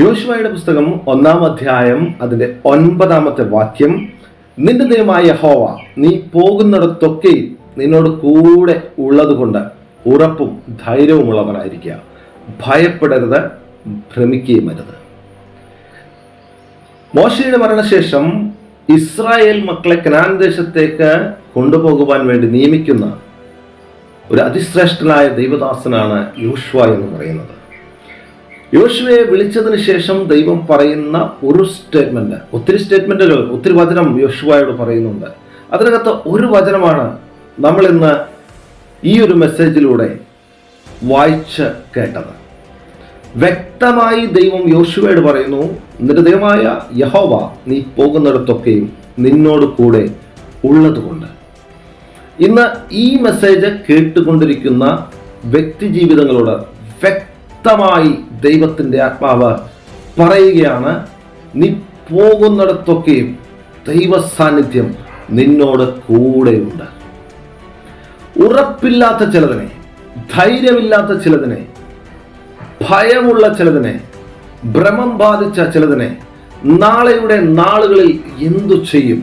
യോശുവയുടെ പുസ്തകം ഒന്നാം അധ്യായം അതിന്റെ ഒൻപതാമത്തെ വാക്യം നിന്റെ ദൈവമായ ഹോവ നീ പോകുന്നിടത്തൊക്കെ നിന്നോട് കൂടെ ഉള്ളതുകൊണ്ട് ഉറപ്പും ധൈര്യവുമുള്ളവനായിരിക്കുക ഭയപ്പെടരുത് ഭ്രമിക്കുകയും അരുത്. മോശയുടെ മരണശേഷം ഇസ്രായേൽ മക്കളെ കനാൻ ദേശത്തേക്ക് കൊണ്ടുപോകുവാൻ വേണ്ടി നിയമിക്കുന്ന ഒരു അതിശ്രേഷ്ഠനായ ദൈവദാസനാണ് യോശുവ എന്ന് പറയുന്നത്. യോശുവയെ വിളിച്ചതിന് ശേഷം ദൈവം പറയുന്ന ഒരു സ്റ്റേറ്റ്മെന്റ് ഒത്തിരി സ്റ്റേറ്റ്മെന്റുകൾ ഒത്തിരി വചനം യോശുവയോട് പറയുന്നുണ്ട്. അതിനകത്ത് ഒരു വചനമാണ് നമ്മൾ ഇന്ന് ഈ ഒരു മെസ്സേജിലൂടെ വായിച്ച് കേട്ടത്. വ്യക്തമായി ദൈവം യോശുവയോട് പറയുന്നു നിന്റെ ദൈവമായ യഹോവ നീ പോകുന്നിടത്തൊക്കെയും നിന്നോട് കൂടെ ഉള്ളതുകൊണ്ട്. ഇന്ന് ഈ മെസ്സേജ് കേട്ടുകൊണ്ടിരിക്കുന്ന വ്യക്തി ജീവിതങ്ങളോട് വ്യക്തമായി ദൈവത്തിന്റെ ആത്മാവ് പറയുകയാണ് നീ പോകുന്നിടത്തൊക്കെയും ദൈവ സാന്നിധ്യം നിന്നോട് കൂടെയുണ്ട്. ഉറപ്പില്ലാത്ത ചിലതിനെ ധൈര്യമില്ലാത്ത ചിലതിനെ ഭയമുള്ള ചിലതിനെ ഭ്രമം ബാധിച്ച ചിലതിനെ നാളെയുടെ നാളുകളിൽ എന്തു ചെയ്യും?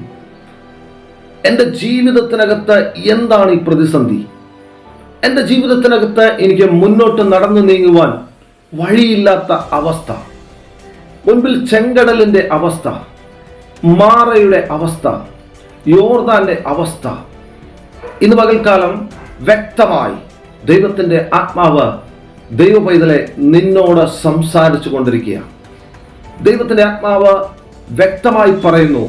എന്റെ ജീവിതത്തിനകത്ത് എന്താണ് ഈ പ്രതിസന്ധി? എന്റെ ജീവിതത്തിനകത്ത് എനിക്ക് മുന്നോട്ട് നടന്നു നീങ്ങുവാൻ വഴിയില്ലാത്ത അവസ്ഥ മുൻപിൽ ചെങ്കടലിന്റെ അവസ്ഥ മാറയുടെ അവസ്ഥ യോർദാന്റെ അവസ്ഥ. ഇന്ന് പകൽക്കാലം വ്യക്തമായി ദൈവത്തിന്റെ ആത്മാവ് ദൈവ പൈതലെ നിന്നോട് സംസാരിച്ചു കൊണ്ടിരിക്കുക ദൈവത്തിന്റെ ആത്മാവ് വ്യക്തമായി പറയുന്നു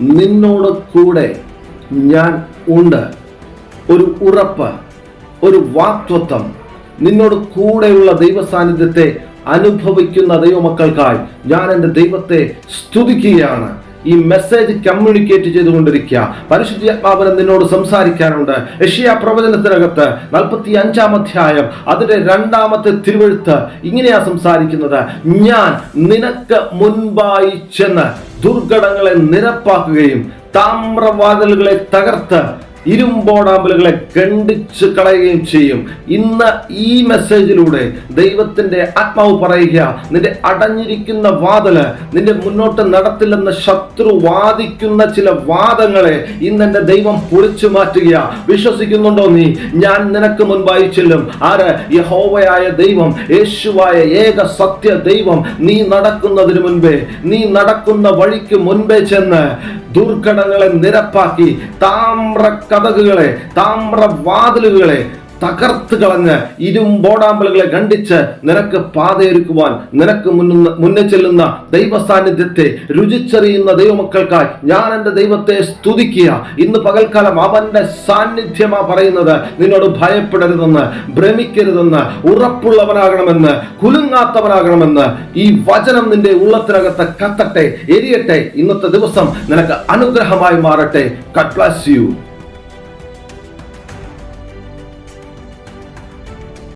നിന്നോട് കൂടെ ഞാൻ ഉണ്ട്. ഒരു ഉറപ്പ് ഒരു വാക്തത്വം നിന്നോട് കൂടെയുള്ള ദൈവ സാന്നിധ്യത്തെ അനുഭവിക്കുന്ന ദൈവമക്കൾക്കായി ഞാൻ എന്റെ ദൈവത്തെ സ്തുതിക്കുകയാണ്. ഈ മെസ്സേജ് കമ്മ്യൂണിക്കേറ്റ് ചെയ്തുകൊണ്ടിരിക്കുക. പരിശുദ്ധാത്മാവനം നിന്നോട് സംസാരിക്കാനുണ്ട്. യഷ്യ പ്രവചനത്തിനകത്ത് നാൽപ്പത്തി അഞ്ചാം അധ്യായം അതിന്റെ രണ്ടാമത്തെ തിരുവഴുത്ത് ഇങ്ങനെയാ സംസാരിക്കുന്നത്. ഞാൻ നിനക്ക് മുൻപായി ചെന്ന് ദുർഘടങ്ങളെ നിരപ്പാക്കുകയും താമ്രവാതിലുകളെ തകർത്ത് ഇരുമ്പോടാമ്പലുകളെ ഖണ്ഡിച്ച് കളയുകയും ചെയ്യും. ഇന്ന് ഈ മെസ്സേജിലൂടെ ദൈവത്തിന്റെ ആത്മാവ് പറയുക നിന്റെ അടഞ്ഞിരിക്കുന്ന വാതിൽ നിന്റെ മുന്നോട്ട് നടത്തില്ലെന്ന് ശത്രു വാദിക്കുന്ന ചില വാദങ്ങളെ ഇന്ന് എന്റെ ദൈവം പൊളിച്ചു മാറ്റുക വിശ്വസിക്കുന്നുണ്ടോ നീ? ഞാൻ നിനക്ക് മുൻപായി ചെല്ലും. ആര്? യഹോവയായ ദൈവം യേശുവായ ഏക സത്യ ദൈവം. നീ നടക്കുന്നതിന് മുൻപേ നീ നടക്കുന്ന വഴിക്ക് മുൻപേ ചെന്ന് ദുർഘടങ്ങളെ നിരപ്പാക്കി താമ്ര കഥകുകളെ താമ്ര വാതിലുകളെ തകർത്ത് കളഞ്ഞ് ഇരുമ്പോടാമ്പലുകളെ ഖണ്ഡിച്ച് നിനക്ക് പാതയൊരുക്കുവാൻ നിനക്ക് മുന്ന മുന്നേ ചെല്ലുന്ന ദൈവ സാന്നിധ്യത്തെ രുചിച്ചറിയുന്ന ദൈവമക്കൾക്കായി ഞാൻ എന്റെ ദൈവത്തെ സ്തുതിക്കുക. ഇന്ന് പകൽക്കാലം അവന്റെ സാന്നിധ്യമാ പറയുന്നത് നിന്നോട് ഭയപ്പെടരുതെന്ന് ഭ്രമിക്കരുതെന്ന് ഉറപ്പുള്ളവനാകണമെന്ന് കുലുങ്ങാത്തവനാകണമെന്ന് ഈ വചനം നിന്റെ ഉള്ളത്തിനകത്ത് കത്തട്ടെ എരിയട്ടെ. ഇന്നത്തെ ദിവസം നിനക്ക് അനുഗ്രഹമായി മാറട്ടെ. Cut U